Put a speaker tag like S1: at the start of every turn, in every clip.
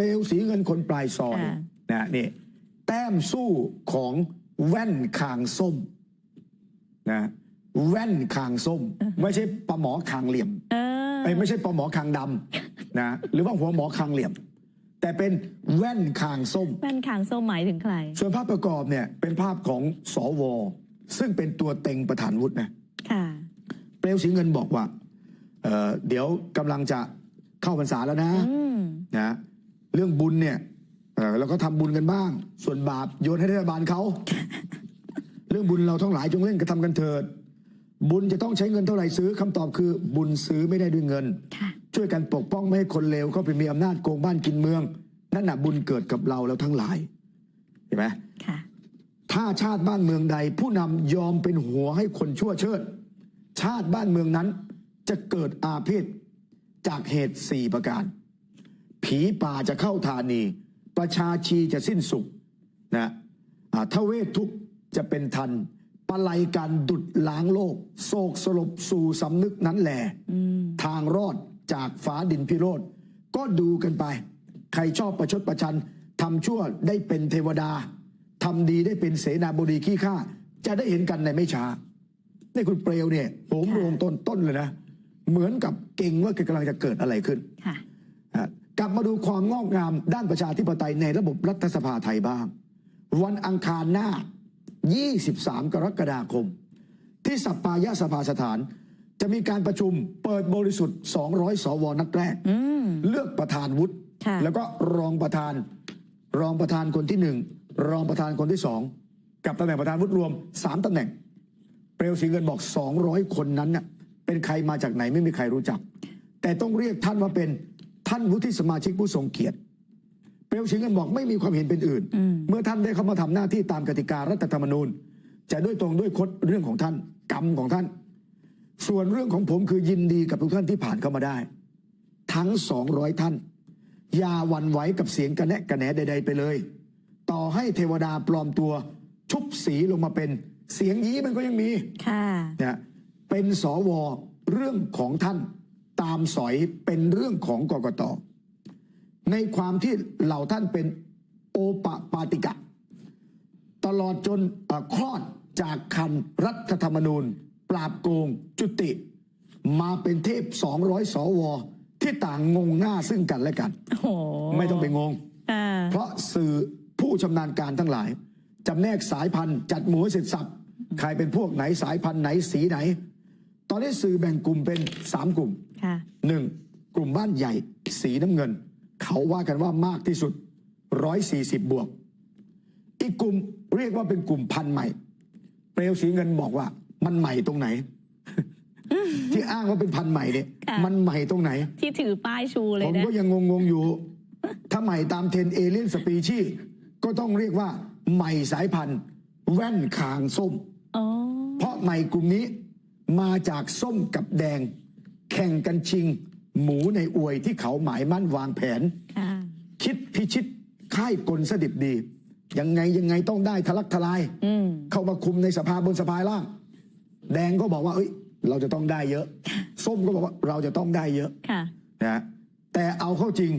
S1: ลวสีเงินคนปลายซอย
S2: ค่ะ
S1: นะนี่แต้มสู้ของแว่นคางส้มนะแว่นคางส้ม ไม่ใช่ปลาหมอคางเหลี่ยม
S2: เออ
S1: ไอ้ยไม่ใช่ปลาหมอคางดำนะหรือว่าหัวหมอคางเหลี่ยม แต่เป็นแว่นคางส้ม
S2: แว่นคางส้มหมายถึงใคร
S1: ส่วนภาพประกอบเนี่ยเป็นภาพของสว ซึ่งเป็นตัวเต็งประธานวุฒินะ
S2: ค่ะ
S1: เปลวสีเงินบอกว่าเอ่อเดี๋ยวกำลังจะเข้าพรรษาแล้วนะ
S2: อืม
S1: นะ เรื่องบุญเนี่ยเอ่อเราก็ทำบุญกันบ้าง ส่วนบาปโยนให้รัฐบาลเขา เรื่องบุญเราทั้งหลายจงเล่นกระทำกันเถิด บุญจะต้องใช้เงินเท่าไหร่ซื้อคำตอบคือบุญซื้อไม่ได้ด้วยเงิน
S2: ค่ะ
S1: ช่วยกันปกป้องไม่ให้คนเลวเข้าไปมีอำนาจโกงบ้านกินเมือง นั่นน่ะบุญเกิดกับเราแล้วทั้งหลายเห็นไหม
S2: ค่ะ
S1: ถ้าชาติบ้านเมืองใด ผู้นำยอมเป็นหัวให้คนชั่วเชิด ชาติบ้านเมืองนั้นจะเกิดอาเพศจากเหตุสี่ประการ ผีป่าจะเข้าธานี ประชาชีจะสิ้นสุขนะอ่าทเวททุกข์จะเป็นทันปะไลการดุดล้างโลก โศกสลบสู่สำนึกนั้นแหล
S2: อืม
S1: ทางรอดจากฟ้าดินพิโรธก็ดูกันไป ใครชอบประชดประชันทำชั่วได้เป็นเทวดาทำดีได้เป็นเสนาบดีขี้ข้าจะได้เห็นกันในไม่ช้านี่คุณเปลวเนี่ยโหมโรงต้นต้นเลยนะ เหมือนกับเก่งว่ากำลังจะเกิดอะไรขึ้น
S2: ค่ะ
S1: อะ กลับมาดูความงอกงามด้านประชาธิปไตยในระบบรัฐสภาไทยบ้าง วันอังคารหน้า 23 กรกฎาคม ที่สัปปายะสภาสถาน จะมีการประชุมเปิดบริสุทธิ์ 200 สวนัดแรก
S2: อืม
S1: เลือกประธานวุฒิ
S2: ค่ะ
S1: แล้วก็รองประธาน รองประธานคนที่หนึ่งรองประธานคนที่สองกับตำแหน่งประธานวุฒิรวมสามตำแหน่ง เปลวสีเงินบอก 200 คนนั้นน่ะเป็นใครมาจากไหนไม่มีใครรู้จัก แต่ต้องเรียกท่านว่าเป็น ท่านวุฒิสมาชิกผู้ทรงเกียรติเปลวสีเงินบอกไม่มีความเห็นเป็นอื่น
S2: อืม
S1: เมื่อท่านได้เข้ามาทำหน้าที่ตามกติการัฐธรรมนูญ จะด้วยตรงด้วยคดเรื่องของท่าน กรรมของท่าน ส่วนเรื่องของผมคือยินดีกับทุกท่านที่ผ่านเข้ามาได้ ทั้ง200ท่าน อย่าหวั่นไหวกับเสียงกระแนะกระแหนใด ๆ ไปเลย ต่อให้เทวดาปลอมตัว ชุบสีลงมาเป็นเสียงยี้มันก็ยังมี
S2: ค่ะ
S1: นะเป็นสวเรื่องของท่าน ตามสอยเป็นเรื่องของกกตในความที่เหล่าท่านเป็นโอปปาติกะ ตลอดจนเอ่อคลอดจากคันรัฐธรรมนูญ ปราบโกงจุติ มาเป็นเทพ 200 สว ที่ต่างงงหน้าซึ่งกันและกัน
S2: โอ้โห
S1: ไม่ต้องไปงง
S2: ค่ะ
S1: เพราะสื่อผู้ชำนาญการทั้งหลายจำแนกสายพันธุ์จัดหมูให้เสร็จสับใครเป็นพวกไหนสายพันธุ์ไหนสีไหน ตอนนี้สื่อแบ่งกลุ่มเป็นสามกลุ่ม
S2: ค่ะ
S1: หนึ่งกลุ่มบ้านใหญ่สีน้ำเงิน เขาว่ากันว่ามากที่สุดร้อยสี่สิบบวก อีกกลุ่มเรียกว่าเป็นกลุ่มพันธุ์ใหม่ เปลวสีเงินบอกว่ามันใหม่ตรงไหน ที่อ้างว่าเป็นพันธุ์ใหม่เนี่ย
S2: ค่ะ
S1: มันใหม่ตรงไหน
S2: ที่ถือป้ายชูเล
S1: ผ
S2: ย
S1: ม
S2: นะ
S1: ก็ยังงงๆอยู่ ถ้าใหม่ตามเทรนเอเลียนสปีชีก็ต้องเรียกว่า ใหม่สายพันธุ์ แว่นคางส้ม
S2: อ๋อ
S1: เพราะใหม่กลุ่มนี้มาจากส้มกับแดง แข่งกันชิง หมูในอวยที่เขาหมายมั่นวางแผน
S2: ค่ะ
S1: คิดพิชิตค่ายกลสดิบดี ยังไงยังไงต้องได้ทะลักทลาย
S2: อืม
S1: เข้ามาคุมในสภาบนสภาล่าง แดงก็บอกว่า เอ้ย เราจะต้องได้เยอะ ส้มก็บอกว่าเราจะต้องได้เยอะ
S2: ค่ะ
S1: นะแต่เอาเข้าจริง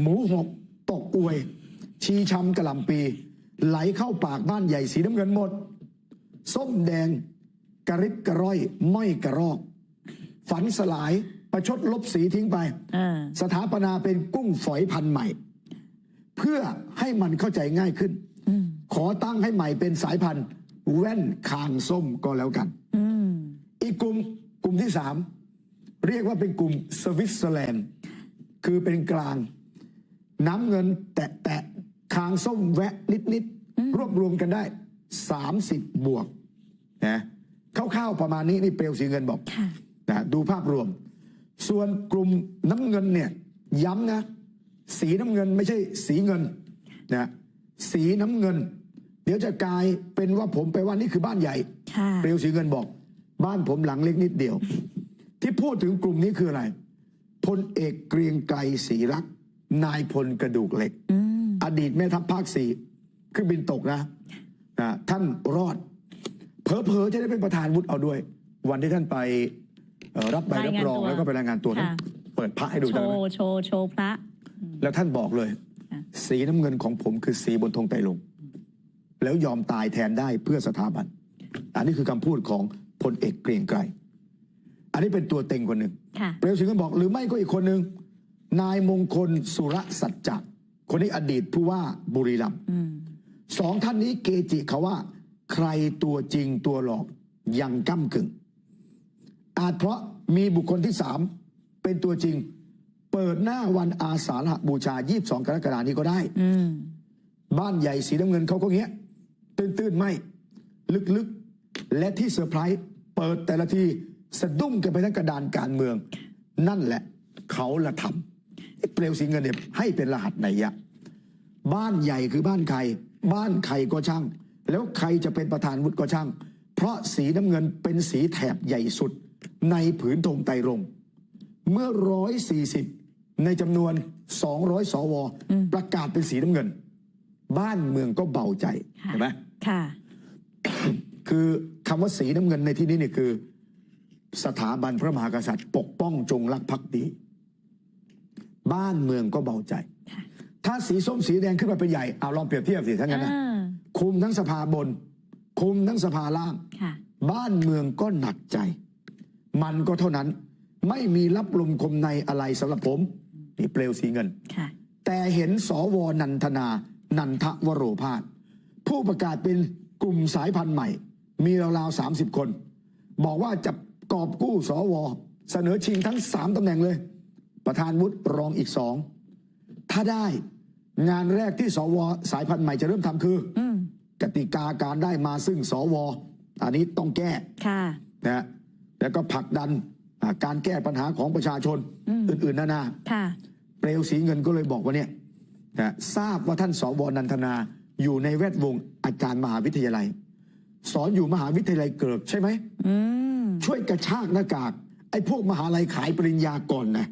S1: หมูหกตกอวย ชีชำกระหลำปี ไหลเข้าปากบ้านใหญ่สีน้ำเงินหมด ส้มแดงกระริบกระร่อยม้อยกระรอก ฝันสลายประชดลบสีทิ้งไป
S2: อ่า
S1: สถาปนาเป็นกุ้งฝอยพันธุ์ใหม่ เพื่อให้มันเข้าใจง่ายขึ้น
S2: อืม
S1: ขอตั้งให้ใหม่เป็นสายพันธุ์แว่นคางส้มก็แล้วกัน
S2: อืม
S1: อีกกลุ่มกลุ่มที่สามเรียกว่าเป็นกลุ่มสวิตเซอร์แลนด์ คือเป็นกลาง น้ำเงินแตะแตะคางส้มแวะนิดนิดๆรวบรวมกันได้ 30 บวกนะคร่าวๆประมาณนี้นี่เปลวสีเงินบอก
S2: ค่ะ
S1: นะดูภาพรวม ส่วนกลุ่มน้ำเงินเนี่ยย้ำนะ สีน้ำเงินไม่ใช่สีเงินนะสีน้ำเงิน เดี๋ยวจะกลายเป็นว่าผมไปว่านี่คือบ้านใหญ่
S2: ค่ะ
S1: เปลวสีเงินบอก บ้านผมหลังเล็กนิดเดียว ที่พูดถึงกลุ่มนี้คืออะไรพลเอกเกรียงไกรศรีรักษ์นายพลกระดูกเหล็ก
S2: อืม
S1: อดีตแม่ทัพภาคสี่เครื่องบินตกนะนะท่านรอดเผลอๆจะได้เป็นประธานวุฒิเอาด้วย วันที่ท่านไป เอ่อรับใบรับรอง
S2: รายงานตัว
S1: แล้วก็ไปรายงานตัวท่าน
S2: ค่ะ
S1: เปิดพระให้ดู
S2: โช
S1: จำได้ไหม
S2: ว์โชว์โชว์พระ
S1: แล้วท่านบอกเลยสีน้ำเงินของผมคือสีบนธงไตรลงค์แล้วยอมตายแทนได้เพื่อสถาบัน อันนี้คือคำพูดของพลเอกเกรียงไกรอันนี้เป็นตัวเต็งคนหนึ่ง
S2: ค่ะ
S1: เปลวสิงห์ก็บอกหรือไม่ก็อีกคนหนึ่งนายมงคลสุรสัจจะคนนี้อดีตผู้ว่าบุรีรัมย์
S2: อืม
S1: สองท่านนี้เกจิเขาว่า ใครตัวจริงตัวหลอกยังก้ากึ่ง อาจเพราะมีบุคคลที่สามเป็นตัวจริง เปิดหน้าวันอาสาฬหบูชา 22 กรกฎานี้ก็ได้
S2: อืม
S1: บ้านใหญ่สีน้ำเงินเขาก็เงี้ย ตื้นๆไม่ ลึกๆ และที่เซอร์ไพรส์เปิดแต่ละทีสะดุ้งกันไปทั้งกระดานการเมือง นั่นแหละ เขาละทำไอ้เปลวสีเงินเนี่ยให้เป็นรหัสไหนยะบ้านใหญ่คือบ้านใคร บ้านใครก็ช่าง แล้วใครจะเป็นประธานวุฒิก็ช่าง เพราะสีน้ำเงินเป็นสีแถบใหญ่สุด ในผืนธงไตรรงค์เมื่อร้อยสี่สิบในจำนวนสองร้อยสว ประกาศเป็นสีน้ำเงิน บ้านเมืองก็เบาใจ
S2: ค่ะ
S1: เห็นไหม
S2: ค่ะ
S1: คือคำว่าสีน้ำเงินในที่นี้เนี่ยคือ สถาบันพระมหากษัตริย์ ปกป้องจงรักภักดี บ้านเมืองก็เบาใจ
S2: ค่ะ
S1: ถ้าสีส้มสีแดงขึ้นมาเป็นใหญ่เอาลองเปรียบเทียบสิทั้างนั้นนะ
S2: อ่า
S1: คุมทั้งสภาบน คุมทั้งสภาล่าง
S2: ค่ะ
S1: บ้านเมืองก็หนักใจ มันก็เท่านั้น ไม่มีรับลมคมในอะไรสำหรับผมนี่เปลวสีเงิน
S2: ค่ะ
S1: แต่เห็นสวนันทนา นันทวโรพาสผู้ประกาศเป็นกลุ่มสายพันธุ์ใหม่ มีราวๆสามสิบคน บอกว่าจะกอบกู้สว เสนอชิงทั้งสามตำแหน่งเลย ประธานวุฒิรองอีกสอง ถ้าได้งานแรกที่สว สายพันธุ์ใหม่จะเริ่มทำคือ
S2: อืม
S1: กติกาการได้มาซึ่งสว อันนี้ต้องแก้
S2: ค่ะ
S1: นะฮะ แล้วก็ผลักดันอ่าการแก้ปัญหาของประชาชน
S2: อืม
S1: อื่นๆนานา
S2: ค่ะ
S1: เปลวสีเงินก็เลยบอกว่าเนี่ยนะทราบว่าท่านสวนันทนาอยู่ในแวดวงอาจารย์มหาวิทยาลัย สอนอยู่มหาวิทยาลัยเกิดใช่ไหม
S2: อืม
S1: ช่วยกระชากหน้ากาก ไอ้พวกมหาลัยขายปริญญาก่อนนะ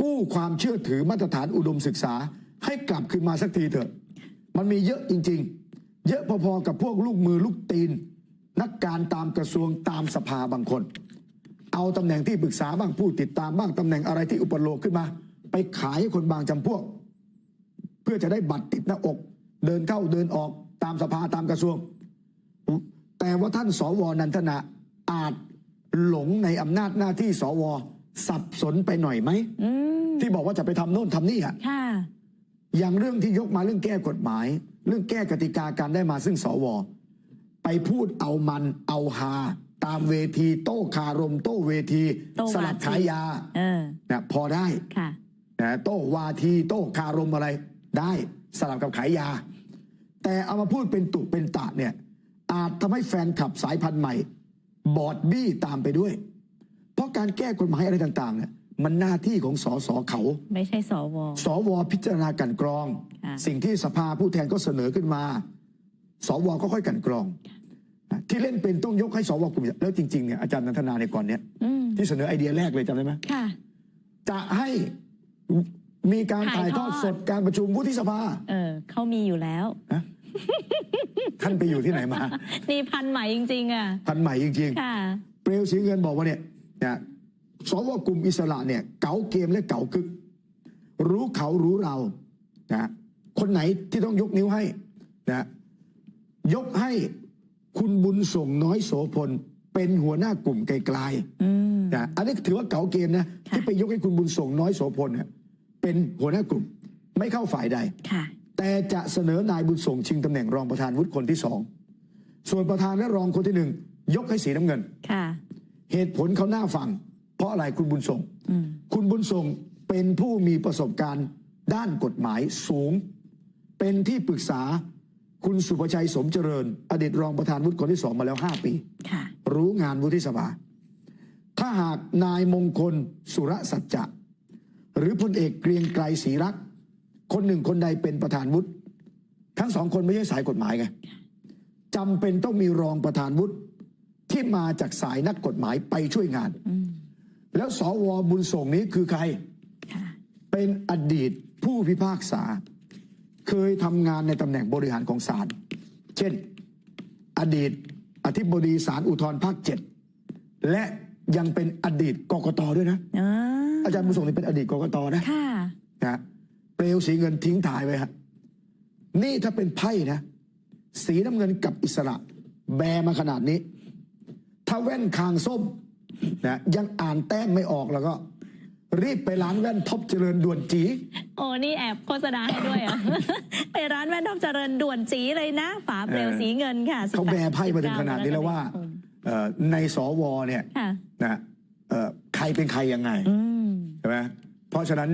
S1: กู้ความเชื่อถือมาตรฐานอุดมศึกษา ให้กลับคืนมาสักทีเถอะ มันมีเยอะจริง ๆ เยอะพอๆกับพวกลูกมือลูกตีน นักการตามกระทรวงตามสภาบางคน เอาตำแหน่งที่ปรึกษาบ้างผู้ติดตามบ้างตำแหน่งอะไรที่อุปโลกขึ้นมา ไปขายให้คนบางจำพวก เพื่อจะได้บัตรติดหน้าอก เดินเข้าเดินออกตามสภาตามกระทรวง แต่ว่าท่านสวนันทนาอาจหลงในอำนาจหน้าที่สวสับสนไปหน่อยไหม
S2: อืม
S1: ที่บอกว่าจะไปทำโน่นทำนี่อะ
S2: ค่ะ
S1: อย่างเรื่องที่ยกมาเรื่องแก้กฎหมาย เรื่องแก้กติกาการได้มาซึ่งสว ไปพูดเอามันเอาฮาตามเวทีโต้คารม โต้เวที
S2: โต้วาที
S1: สลับขายยา
S2: เออ
S1: นะพอได้
S2: ค่ะ
S1: นะโต้วาทีโต้คารมอะไร ได้สลับกับขายยา แต่เอามาพูดเป็นตุเป็นตะเนี่ย อาจทำให้แฟนคลับสายพันธุ์ใหม่ บอดบี้ตามไปด้วย เพราะการแก้กฎหมายอะไรต่างๆเนี่ยมันหน้าที่ของสสเขา
S2: ไม่ใช่สว
S1: สวพิจารณากลันกรอง
S2: ค่ะ
S1: สิ่งที่สภาผู้แทนก็เสนอขึ้นมา สวก็ค่อยกลันกรอง ที่เล่นเป็นต้องยกให้สวกลุ่มใหญ่แล้วจริงๆเนี่ยอาจารย์นันทนาในก่อนเนี้ย
S2: อืม
S1: ที่เสนอไอเดียแรกเลยจำได้ไหม
S2: ค่ะ
S1: จะให้มีการถ่ายทอดสดการประชุมวุฒิสภา
S2: เออเขามีอยู่แล้ว
S1: นะท่านไปอยู่ที่ไหนมา
S2: นี่พันใหม่จริง ๆ อะ
S1: พันใหม่จริง
S2: ค่ะ
S1: ๆเปลวสีเงินบอกว่าเนี่ยนะสวกลุ่มอิสระเนี่ย เก๋าเกมและเก๋าคึก รู้เขารู้เรานะคนไหนที่ต้องยกนิ้วให้นะยกให้ คุณบุญส่งน้อยโสพลเป็นหัวหน้ากลุ่มไกล
S2: อืม
S1: ๆนะอันนี้ถือว่าเก๋าเกมนะ
S2: ค่ะ
S1: ที่ไปยกให้คุณบุญส่งน้อยโสพลเนี่ยเป็นหัวหน้ากลุ่มไม่เข้าฝ่ายใด
S2: ค่ะ
S1: แต่จะเสนอนายบุญส่งชิงตำแหน่งรองประธานวุฒิคนที่สองส่วนประธานและรองคนที่หนึ่งยกให้สีน้ำเงิน
S2: ค่ะ
S1: เหตุผลเขาหน้าฟังเพราะอะไรคุณบุญส่ง
S2: อืม
S1: คุณบุญส่งเป็นผู้มีประสบการณ์ด้านกฎหมายสูง เป็นที่ปรึกษา คุณสุประชัยสมเจริญ อดีตรองประธานวุฒิคนที่สองมาแล้ว5ปี
S2: ค่ะ
S1: รู้งานวุฒิสภา ถ้าหากนายมงคลสุรสัจจะ หรือพลเอกเกรียงไกรศรีรักษ์คนหนึ่งคนใดเป็นประธานวุฒิทั้งสองคนไม่ใช่สายกฎหมายไงจำเป็นต้องมีรองประธานวุฒิที่มาจากสายนักกฎหมายไปช่วยงาน
S2: อืม
S1: แล้วสวบุญส่งนี้คือใคร
S2: ค่ะ
S1: เป็นอดีตผู้พิพากษา เคยทำงานในตำแหน่งบริหารของศาล เช่น อดีตอธิบดีศาลอุทธรภาคเจ็ดและยังเป็นอดีตกกตด้วยนะ
S2: อ่า
S1: อาจารย์บุญส่งนี่เป็นอดีตกกตนะ
S2: ค่ะ
S1: นะเปลวสีเงินทิ้งถ่ายไว้ฮะนี่ถ้าเป็นไพ่นะ สีน้ำเงินกับอิสระ แบมาขนาดนี้ ถ้าแว่นคางส้มนะยังอ่านแต้มไม่ออกแล้วก็ รีบไปร้านแว่นท็อปเจริญด่วนจี
S2: โอ้นี่แอบโฆษณาให้ด้วยเหรอะ ไปร้านแว่นทอมเจริญด่วนจีเลยนะ ฝาเปลวสีเงินค่ะ
S1: เขาแบไพ่มาถึงขนาดนี้แล้วว่าเอ่อในสวเนี่ย
S2: ค่ะ
S1: นะเอ่อใครเป็นใครยังไง
S2: อืม
S1: ใช่ไหมเพราะฉะนั้น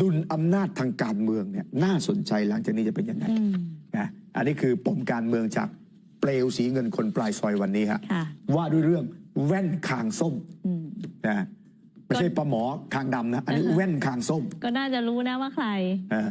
S1: ดุลอำนาจทางการเมืองเนี่ยน่าสนใจหลังจากนี้จะเป็นยังไง
S2: อืม
S1: นะอันนี้คือปมการเมืองจากเปลวสีเงินคนปลายซอยวันนี้ฮะ
S2: ค่ะ
S1: ว่าด้วยเรื่องแว่นคางส้ม
S2: อืม
S1: นะ ไม่ใช่ปลาหมอคางดำนะ อันนี้แว่นคางส้ม
S2: ก็น่าจะรู้นะว่าใคร
S1: นะ